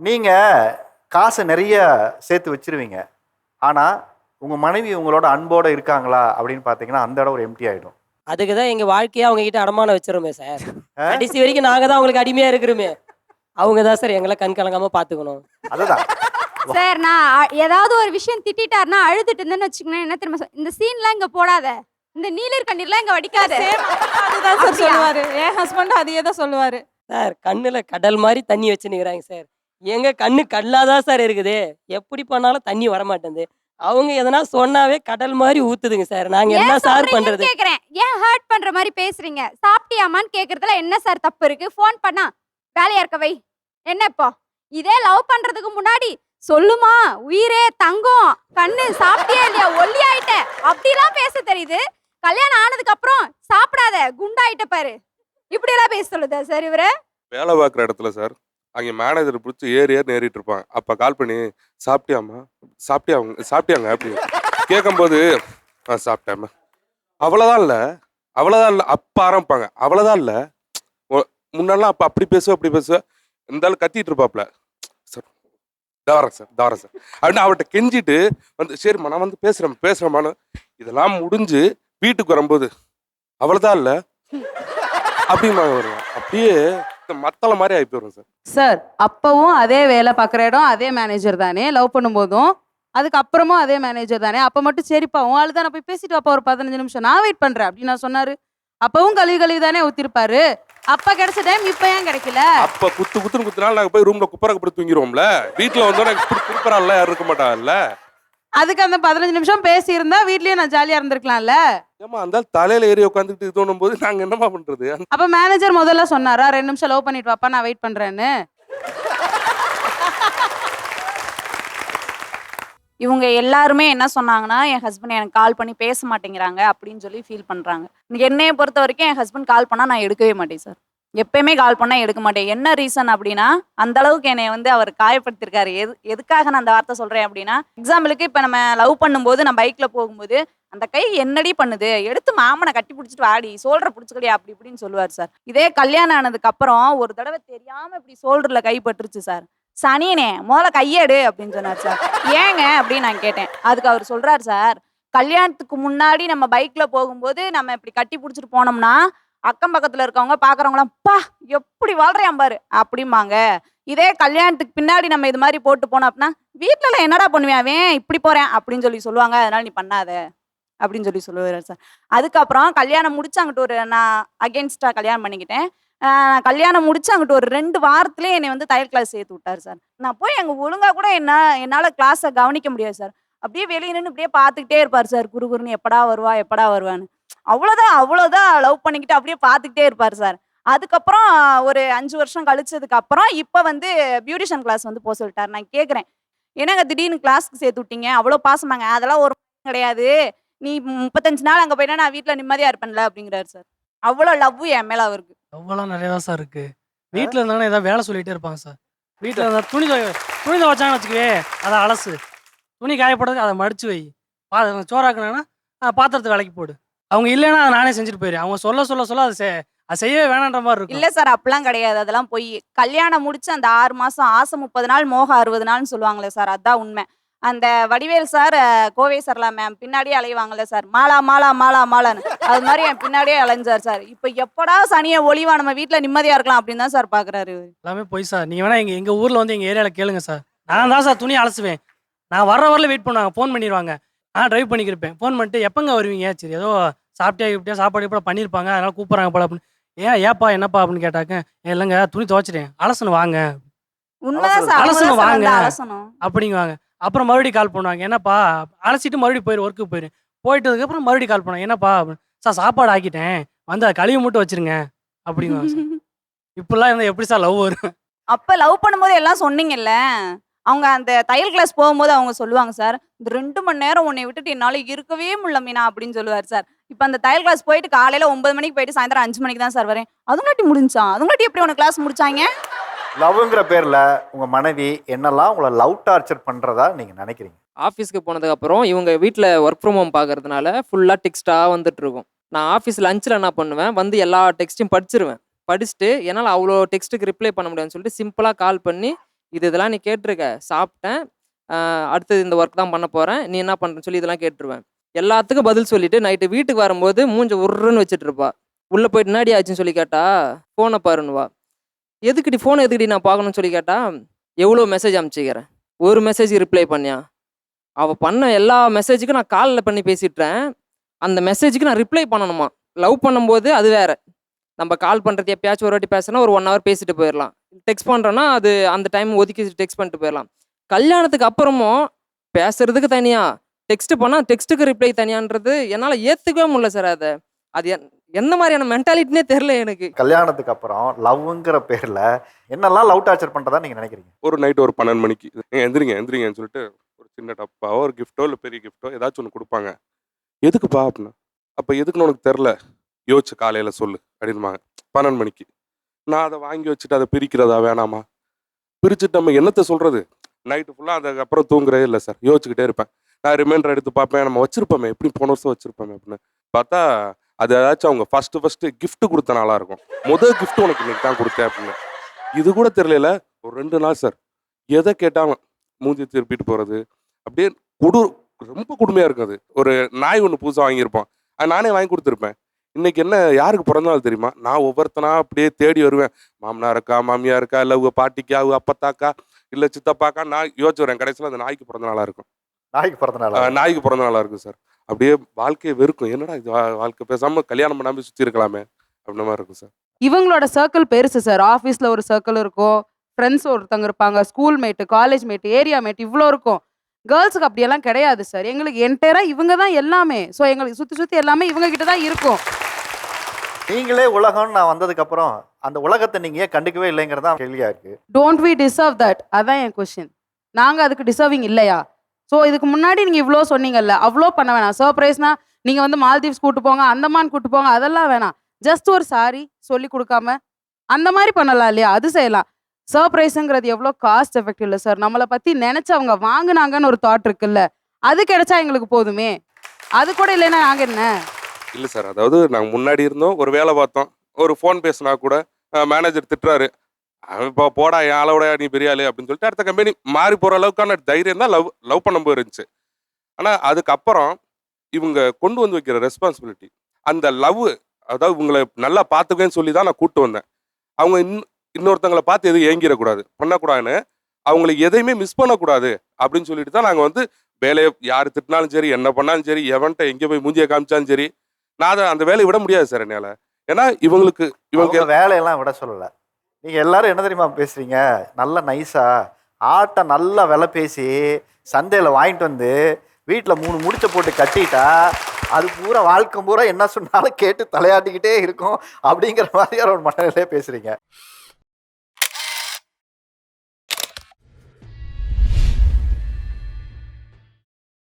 நீங்க காசை நிறைய சேர்த்து வச்சிருவீங்க. ஆனா உங்க மனைவி உங்களோட அன்போட இருக்காங்களா அப்படின்னு பாத்தீங்கன்னா அந்த இடம் ஒரு எம்டி ஆயிடும். அதுக்கு தான் எங்க வாழ்க்கையை அவங்க கிட்ட அடமான வச்சிருமே சார்? கடைசி வரைக்கும் நாங்க தான் அவங்களுக்கு அடிமையா இருக்கிறோமே. அவங்க தான் சார் எங்களை கண் கலங்காம பாத்துக்கணும். அதுதான். சார் நான் ஏதாவது ஒரு விஷயம் திட்டிட்டாருன்னா அழுதுட்டு இருந்தேன்னு வச்சுக்கோங்க என்ன தெரியுமா சொல்- இந்த சீன்லாம் இங்க போடாத. இந்த நீலர் கண்ணீர்லாம் இங்க வடிக்காத. அதுதான் சார்? சொல்லுவாரு. என் ஹஸ்பண்ட் அதையே தான் சொல்லுவாரு. சார் கண்ணுல கடல் மாதிரி தண்ணி வச்சு நிக்கிறாங்க சார். எங்க கண்ணு கல்லாதான் சார் இருக்குது? எப்படி பண்ணாலும் தண்ணி வர மாட்டேங்குது அவங்க எதனா சொன்னாவே கடல் மாதிரி ஊத்துதுங்க சார். நாங்க என்ன சார் பண்றது? கேக்குறேன். ஏன் ஹர்ட் பண்ற மாதிரி பேசுறீங்க? சாப்பிட்டியாமான்னு கேக்குறதுல என்ன சார் தப்பு இருக்கு? ஃபோன் பண்ணா. வேலையா இருக்க வை. என்ன இப்போ? இதே லவ் பண்றதுக்கு முன்னாடி சொல்லுமா உயிரே தங்கம் கண்ணு சாப்பிட்டியா இல்லையா? ஒல்லி ஆயிட்ட. அப்படிலாம் பேச தெரியுது. கல்யாணம் ஆனதுக்கு அப்புறம் சாப்பிடாத குண்டாயிட்ட பாரு. இப்படி எல்லாம் பேச சொல்லுதா சார் இவரு? வேலை பார்க்குற இடத்துல சார் அங்கே மேனேஜர் பிடிச்சி ஏறி ஏறி ஏறிட்டு இருப்பாங்க அப்போ கால் பண்ணி சாப்பிட்டியாம்மா? சாப்பிட்டியாங்க சாப்பிட்டியாங்க? அப்படின்னு. கேட்கும்போது ஆ சாப்பிட்டேம்மா. அவ்வளோதான் இல்லை. அவ்வளோதான் இல்லை. அப்போ ஆரம்பிப்பாங்க. அவ்வளோதான் இல்லை. முன்னெல்லாம் அப்போ அப்படி பேசுவேன் அப்படி பேசுவேன் இருந்தாலும் கத்திட்டு இருப்பாப்ல. சார் தவறேன் சார் தவறேன் சார். அப்படின்னு அவர்கிட்ட கெஞ்சிட்டு வந்து சரிம்மா நான் வந்து பேசுகிறேன் பேசுகிறேம்மான்னு இதெல்லாம் முடிஞ்சு வீட்டுக்கு வரும்போது அவ்வளோதான் இல்லை. அப்படிம்பாங்க வருவேன் அப்படியே மத்தள மாதிரி ஆகி போயிடும் சார். சார் அப்பவும் அதே வேலை பார்க்குற இடம் அதே மேனேஜர் தானே? லவ் பண்ணும்போதும் அதுக்கப்புறமும் அதே மேனேஜர் தானே? அப்போ மட்டும் சரிப்பா உன் ஆளு தானே போய் பேசிட்டு அப்பா ஒரு பதினஞ்சு நிமிஷம். நான் வெயிட் பண்ணுறேன் அப்படின்னு நான் சொன்னாரு. அப்பவும் கழுவி கழுவி தானே ஊத்திருப்பாரு. அப்ப கிடைச்ச டைம் இப்ப ஏன் கிடைக்கல? அப்ப குத்து குத்துன்னு குத்துனால நாங்க போய் ரூம்ல குப்பரக்கு தூங்கிடுவோம்ல வீட்டுல வந்தோம் இப்படி குடுப்பறான்ல யாரும் இருக்க மாட்டாங்கல்ல. அதுக்கு அந்த பதினஞ்சு நிமிஷம் பேசி இருந்தா வீட்லயும் நான் ஜாலியா இருந்திருக்கலாம்ல? ஏமா அந்த தலையில ஏறி உட்காந்துட்டு தோணும் போது நாங்க என்னமா பண்றது? அப்ப மேனேஜர் முதல்ல சொன்னாரா ரெண்டு நிமிஷம் லவ் பண்ணிட்டு வாப்பா நான் வெயிட் பண்றேன்னு? இவங்க எல்லாருமே என்ன சொன்னாங்கன்னா என் ஹஸ்பண்ட் எனக்கு கால் பண்ணி பேச மாட்டேங்கிறாங்க அப்படின்னு சொல்லி ஃபீல் பண்றாங்க. என்னைய பொறுத்த வரைக்கும் என் ஹஸ்பண்ட் கால் பண்ணா நான் எடுக்கவே மாட்டேன் சார் எப்பயுமே கால் பண்ணால் எடுக்க மாட்டேன். என்ன ரீசன் அப்படின்னா அந்த அளவுக்கு என்னை வந்து அவர் காயப்படுத்திருக்காரு. எது எதுக்காக நான் அந்த வார்த்தை சொல்கிறேன் அப்படின்னா எக்ஸாம்பிளுக்கு இப்போ நம்ம லவ் பண்ணும்போது நான் பைக்கில் போகும்போது அந்த கை என்னடி பண்ணுது? எடுத்து மாமனை கட்டி பிடிச்சிட்டு வாடி சோல்டரை பிடிச்சிக்கலையா அப்படி இப்படின்னு சொல்லுவார் சார் இதே கல்யாணம் ஆனதுக்கு அப்புறம் ஒரு தடவை தெரியாமல் இப்படி சோல்டரில் கை பட்டுருச்சு சார் சனியனே முதல்ல கையெடு அப்படின்னு சொன்னார் சார் ஏங்க அப்படின்னு நான் கேட்டேன். அதுக்கு அவர் சொல்கிறார் சார் கல்யாணத்துக்கு முன்னாடி நம்ம பைக்கில் போகும்போது நம்ம இப்படி கட்டி பிடிச்சிட்டு போனோம்னா அக்கம் பக்கத்துல இருக்கவங்க பாக்குறவங்களாம் பா எப்படி வாழ்றையாம் பாரு. அப்படிம்பாங்க. இதே கல்யாணத்துக்கு பின்னாடி நம்ம இது மாதிரி போட்டு போனோம் அப்படின்னா வீட்டுல என்னடா பண்ணுவேன் அவன் இப்படி போறேன்? அப்படின்னு சொல்லி சொல்லுவாங்க. அதனால நீ பண்ணாத. அப்படின்னு சொல்லி சொல்லுவாரு சார். அதுக்கப்புறம் கல்யாணம் முடிச்சு அங்கிட்டு ஒரு நான் அகேன்ஸ்டா கல்யாணம் பண்ணிக்கிட்டேன். கல்யாணம் முடிச்சு அங்கிட்டு ஒரு ரெண்டு வாரத்துலேயே என்னை வந்து தையல் கிளாஸ் சேர்த்து விட்டாரு சார். நான் போய் எங்கள் ஒழுங்கா கூட என்ன என்னால் கிளாஸை கவனிக்க முடியாது சார். அப்படியே வெளியே நின்று அப்படியே பார்த்துக்கிட்டே இருப்பார் சார். குரு குருன்னு எப்படா வருவா? எப்படா வருவான்னு. அவ்வளோதான் அவ்வளோதான் லவ் பண்ணிக்கிட்டு அப்படியே பார்த்துக்கிட்டே இருப்பார் சார் அதுக்கப்புறம் ஒரு அஞ்சு வருஷம் கழிச்சதுக்கு அப்புறம் இப்போ வந்து பியூட்டிஷியன் கிளாஸ் வந்து போக சொல்லிட்டார். நான் கேட்குறேன் என்னங்க திடீர்னு கிளாஸ்க்கு சேர்த்து விட்டீங்க? அவ்வளோ பாசமாங்க. அதெல்லாம் ஒரு கிடையாது. நீ முப்பத்தஞ்சு நாள் அங்கே போயிட்டா நான் வீட்டில் நிம்மதியாக இருப்பேன்ல அப்படிங்கிறாரு சார் அவ்வளோ லவ் என் மேலே அவருக்கு. அவ்வளோலாம் நிறைய தான் சார் இருக்கு வீட்டில் இருந்தாங்கன்னா ஏதாவது வேலை சொல்லிட்டே இருப்பாங்க சார் வீட்டில் இருந்தா துணி துணி துவைச்சாங்கன்னு வச்சுக்கவே அதை அலசு. துணி காயப்படுறதுக்கு அதை மடிச்சு வை. பா சோறாக்குனாங்கன்னா பாத்திரத்தை விலைக்கு போடு. அவங்க இல்லைன்னா அதை நானே செஞ்சுட்டு போயிடுறேன் அவங்க சொல்ல சொல்ல சொல்ல அதை செ- அது செய்யவே வேணான்ற மாதிரி இருக்கும். இல்ல சார் அப்பெல்லாம் கிடையாது. அதெல்லாம் போய் கல்யாணம் முடிச்சு அந்த ஆறு மாசம் ஆசை முப்பது நாள் மோகம் அறுபது நாள்னு சொல்லுவாங்களே சார் அதான் உண்மை. அந்த வடிவேல் சார் அஹ், கோவை சரலா மேம் பின்னாடியே அலைவாங்கல்ல சார் மாலா மாலா மாலா மாலான்னு. அது மாதிரி என் பின்னாடியே அலைஞ்சார் சார் இப்போ எப்படா சனியை ஒளிவா நம்ம வீட்டில் நிம்மதியா இருக்கலாம் அப்படின்னு தான் சார் பாக்குறாரு எல்லாமே போய் சார் நீங்கள் வேணா எங்கள் எங்கள் ஊரில் வந்து எங்கள் ஏரியாவில் கேளுங்க சார் நான் தான் சார் துணி அலசுவேன். நான் வர வரல வெயிட் பண்ணுவாங்க ஃபோன் பண்ணிடுவாங்க நான் ட்ரைவ் பண்ணிக்கிருப்பேன். ஃபோன் பண்ணிட்டு எப்போங்க வருவீங்க? சரி ஏதோ சாப்பிட்டியா இப்படியா சாப்பாடு இப்படி பண்ணியிருப்பாங்க அதனால கூப்பிட்றாங்க போல அப்படின்னு. ஏன் ஏப்பா என்னப்பா? அப்படின்னு கேட்டாக்க "ஏன் இல்லைங்க துணி துவைச்சிட்டேன். அலசணும் வாங்க. அலசணும் வாங்க. அப்படிங்குவாங்க. அப்புறம் மறுபடியும் கால் பண்ணுவாங்க என்னப்பா? அலசிட்டு மறுபடியும் போயிரு ஒர்க்குக்கு போயிரு. போயிட்டதுக்கப்புறம் மறுபடியும் கால் பண்ணுவாங்க என்னப்பா? அப்படின்னு. சார் சாப்பாடு ஆக்கிட்டேன். வந்து அதை கழுவி மட்டும் வச்சிருங்க. அப்படிங்குவாங்க இப்படிலாம் இருந்தால் எப்படி சார் லவ் வரும்? அப்ப லவ் பண்ணும்போது எல்லாம் சொன்னீங்கல்ல? அவங்க அந்த தையல் கிளாஸ் போகும்போது அவங்க சொல்லுவாங்க சார் இந்த ரெண்டு மணி நேரம் உன்னை விட்டுட்டு என்னால இருக்கவே முடியல மீனா அப்படின்னு சொல்லுவார் சார். இப்போ அந்த தையல் கிளாஸ் போயிட்டு காலையில ஒன்பது மணிக்கு போயிட்டு சாயந்தரம் அஞ்சு மணிக்கு தான் சார் வரேன். அதுங்காட்டி முடிஞ்சா? அதுங்காட்டி எப்படி உனக்கு கிளாஸ் முடிச்சாங்க? லவ்ங்கிற பேர்ல உங்க மனைவி என்னெல்லாம் உங்களை லவ் டார்ச்சர் பண்றதா நீங்க நினைக்கிறீங்க? ஆஃபீஸ்க்கு போனதுக்கப்புறம் இவங்க வீட்டில் ஒர்க் ஃப்ரம் ஹோம் பார்க்கறதுனால ஃபுல்லாக டெக்ஸ்ட்டாக வந்துட்டு இருக்கும் நான் ஆஃபீஸ் லஞ்சில் என்ன பண்ணுவேன் வந்து எல்லா டெக்ஸ்ட்டையும் படிச்சிருவேன். படிச்சுட்டு என்னால் அவ்வளோ டெக்ஸ்ட்டுக்கு ரிப்ளை பண்ண முடியாதுன்னு சொல்லிட்டு சிம்பிளாக கால் பண்ணி இது இதெல்லாம் நீ கேட்டிருக்க. சாப்பிட்டேன். அடுத்தது இந்த ஒர்க் தான் பண்ண போகிறேன் நீ என்ன பண்ணுறேன்னு சொல்லி இதெல்லாம் கேட்டுருவேன். எல்லாத்துக்கும் பதில் சொல்லிட்டு நைட்டு வீட்டுக்கு வரும்போது மூஞ்ச உருன்னு வச்சுட்டு இருப்பா உள்ளே போயிட்டு என்னடி ஆச்சுன்னு சொல்லி கேட்டா ஃபோனை பாருன்னுவா எதுக்குடி ஃபோனை எதுக்குடி நான் பார்க்கணும்னு சொல்லி கேட்டா எவ்வளோ மெசேஜ் அனுப்பிச்சிக்கிறேன். ஒரு மெசேஜ் ரிப்ளை பண்ணியா? அவள் பண்ண எல்லா மெசேஜுக்கும் நான் காலில் பண்ணி பேசிட்டேன். அந்த மெசேஜுக்கு நான் ரிப்ளை பண்ணணுமா? லவ் பண்ணும்போது அது வேற. நம்ம கால் பண்ணுறது எப்பயாச்சும் ஒரு வாட்டி பேசினா ஒரு ஒன் ஹவர் பேசிட்டு போயிடலாம் டெக்ஸ்ட் பண்ணுறோன்னா அது அந்த டைம் ஒதுக்கி டெக்ஸ்ட் பண்ணிட்டு போயிடலாம் கல்யாணத்துக்கு அப்புறமும் பேசுறதுக்கு தனியா டெக்ஸ்ட் பண்ணால் டெக்ஸ்ட்டுக்கு ரிப்ளை தனியான்றது என்னால் ஏற்றுக்கவே முடியல சார் அதை. அது என் எந்த மாதிரியான மென்டாலிட்டினே தெரில எனக்கு. கல்யாணத்துக்கு அப்புறம் லவ்ங்கிற பேர்ல என்னெல்லாம் லவ் டார்ச்சர் பண்றதா நீங்க நினைக்கிறீங்க? ஒரு நைட் ஒரு பன்னெண்டு மணிக்கு "ஏங்க, எந்திரிங்க எந்திரிங்கன்னு சொல்லிட்டு ஒரு சின்ன டப்பாவோ ஒரு கிஃப்ட்டோ இல்லை பெரிய கிஃப்ட்டோ ஏதாச்சும் ஒன்று கொடுப்பாங்க. எதுக்குப்பா அப்படின்னா? அப்போ எதுக்குன்னு உனக்கு தெரில யோசிச்சு காலையில் சொல்லு அப்படின்பாங்க பன்னெண்டு மணிக்கு. நான் அதை வாங்கி வச்சுட்டு அதை பிரிக்கிறதா வேணாமா? பிரிச்சுட்டு நம்ம என்னத்தை சொல்கிறது நைட்டு ஃபுல்லாக அதுக்கப்புறம் தூங்குறதே இல்லை சார் யோசிச்சுக்கிட்டே இருப்பேன். நான் ரிமைண்டர் எடுத்து பார்ப்பேன். நம்ம வச்சுருப்போமே. எப்படி போன வருஷம் வச்சுருப்போமே அப்படின்னு. பார்த்தா அது ஏதாச்சும் அவங்க ஃபஸ்ட்டு ஃபஸ்ட்டு கிஃப்ட்டு கொடுத்த நாளாக இருக்கும். முதல் கிஃப்ட் உனக்கு இன்னைக்கு தான் கொடுத்தேன் அப்படின்னு. இது கூட தெரியல ஒரு ரெண்டு நாள் சார் எதை கேட்டாலும் மூஞ்சி திருப்பிட்டு போகிறது அப்படியே கொடு ரொம்ப கொடுமையாக இருக்கும் அது. ஒரு நாய் ஒன்று புதுசாக வாங்கியிருப்போம். அது நானே வாங்கி கொடுத்துருப்பேன். இன்னைக்கு என்ன யாருக்கு பிறந்த நாள் தெரியுமா? நான் ஒவ்வொருத்தனா அப்படியே தேடி வருவேன். மாமனா இருக்கா மாமியா இருக்கா இல்லை உங்க பாட்டிக்கா அவங்க அப்பத்தாக்கா இல்லை சித்தப்பாக்கா நான் யோசிச்சு வரேன். கடைசியில் அந்த நாய்க்கு பிறந்த நாளாக இருக்கும். நாய்க்கு பிறந்த நாள் நாய்க்கு பிறந்த நாளாக இருக்கும் சார். அப்படியே வாழ்க்கையை வெறுக்கும். என்னடா இது வா- வாழ்க்கை பேசாமல் கல்யாணம் பண்ணாமல் சுற்றி இருக்கலாமே அப்படின்ற மாதிரி இருக்கும் சார். இவங்களோட சர்க்கிள் பெருசு சார். ஆஃபீஸில் ஒரு சர்க்கிள் இருக்கும். ஃப்ரெண்ட்ஸ் ஒருத்தங்க இருப்பாங்க. School mate college mate area mate இவ்வளோ இருக்கும். கேர்ள்ஸுக்கு அப்படியெல்லாம் கிடையாது சார். எங்களுக்கு என்டையராக இவங்க தான் எல்லாமே. ஸோ எங்களுக்கு சுற்றி சுற்றி எல்லாமே இவங்க கிட்ட தான் இருக்கும். நீங்களே உலகம்னு நான் வந்ததுக்கு அப்புறம் அந்த உலகத்தை நீங்க ஏன் கண்டுக்கவே இல்லைங்கிறதா கேள்வியா இருக்கு. டோன்ட் வி டிசர்வ் தட் அதான் என் கொஷின் நாங்கள் அதுக்கு டிசர்விங் இல்லையா? ஸோ இதுக்கு முன்னாடி நீங்கள் இவ்வளோ சொன்னீங்கல்ல அவ்வளோ பண்ண வேணாம். சர்ப்ரைஸ்னா நீங்கள் வந்து மால்தீவ்ஸ் கூட்டு போங்க அந்தமான் கூட்டு போங்க அதெல்லாம் வேணாம். ஜஸ்ட் ஒரு சாரி சொல்லி கொடுக்காம அந்த மாதிரி பண்ணலாம் இல்லையா? அது செய்யலாம். சர்ப்ரைஸுங்கிறது எவ்வளோ காஸ்ட் எஃபெக்ட் இல்லை சார் நம்மளை பற்றி நினச்சி அவங்க வாங்கினாங்கன்னு ஒரு தாட் இருக்குல்ல அது கிடைச்சா எங்களுக்கு போதுமே. அது கூட இல்லைன்னா நாங்கள் என்ன? இல்லை சார் அதாவது நாங்கள் முன்னாடி இருந்தோம் ஒரு வேலை பார்த்தோம். ஒரு ஃபோன் பேசினா கூட மேனேஜர் திட்டுறாரு. அவன் இப்போ போடா என் ஆளோட நீ பெரிய ஆளு அப்படின்னு சொல்லிட்டு அடுத்த கம்பெனி மாறி போகிற அளவுக்கான தைரியம் தான் லவ் லவ் பண்ணும்போது இருந்துச்சு. ஆனால் அதுக்கப்புறம் இவங்க கொண்டு வந்து வைக்கிற ரெஸ்பான்சிபிலிட்டி அந்த லவ் அதாவது இவங்களை நல்லா பார்த்துக்கன்னு சொல்லி தான் நான் கூப்பிட்டு வந்தேன். அவங்க இன் இன்னொருத்தங்களை பார்த்து எதுவும் ஏங்கிடக்கூடாது. பண்ணக்கூடாதுன்னு அவங்கள எதையுமே மிஸ் பண்ணக்கூடாது அப்படின்னு சொல்லிட்டு தான் நாங்கள் வந்து வேலையை யார் திட்டினாலும் சரி என்ன பண்ணாலும் சரி எவன்கிட்ட எங்கே போய் மூஞ்சியை காமிச்சாலும் சரி நான் அதை அந்த வேலையை விட முடியாது சார் என்னால். ஏன்னா இவங்களுக்கு இவங்க வேலையெல்லாம் விட சொல்லலை. நீங்கள் எல்லாரும் என்ன தெரியுமா பேசுறீங்க? நல்லா நைஸா ஆட்டை நல்லா விலை பேசி சந்தையில் வாங்கிட்டு வந்து வீட்டில் மூணு முடிச்ச போட்டு கட்டிட்டா அது பூரா வாழ்க்கை பூரா என்ன சொன்னாலும் கேட்டு தலையாட்டிக்கிட்டே இருக்கும் அப்படிங்கிற மாதிரியான ஒரு மனநிலையே பேசுறீங்க.